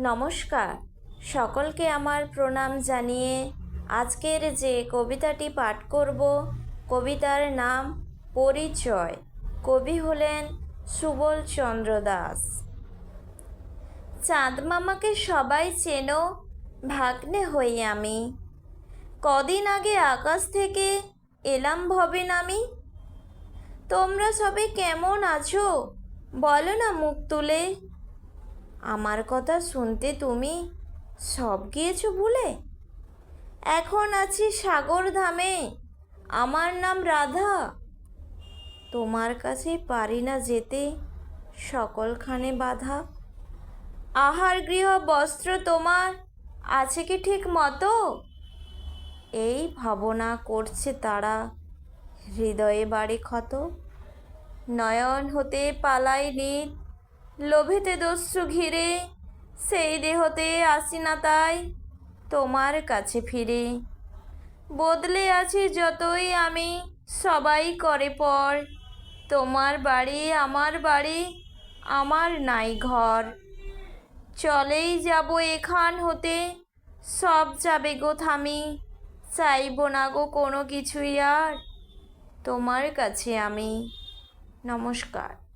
নমস্কার। সকলকে আমার প্রণাম জানিয়ে আজকের যে কবিতাটি পাঠ করব, কবিতার নাম পরিচয়। কবি হলেন সুবল চন্দ্র দাস। চাঁদ মামাকে সবাই চেনো, ভাগ্নে হই আমি। কদিন আগে আকাশ থেকে এলাম ভবেন আমি। তোমরা সবে কেমন আছো, বলো না মুখ তুলে। আমার কথা শুনতে তুমি সব গিয়েছো ভুলে? এখন আছি সাগর ধামে। আমার নাম রাধা। তোমার কাছে পারি না যেতে, সকলখানে বাধা। আহার গৃহ বস্ত্র তোমার, আছে কি ঠিক মতো? এই ভাবনা করছে তারা, হৃদয়ে বাড়ি ক্ষত। নয়ন হতে পালাই নিত লোভেতে দস্যু ঘিরে, সেই দেহতে আসি না তাই তোমার কাছে ফিরে। বদলে আছি যতই আমি, সবাই করে পর। তোমার বাড়ি, আমার বাড়ি, আমার নাই ঘর। চলেই যাব এখান হতে, সব যাবে গো থামি। চাইব না গো কোনো কিছুই আর তোমার কাছে আমি। নমস্কার।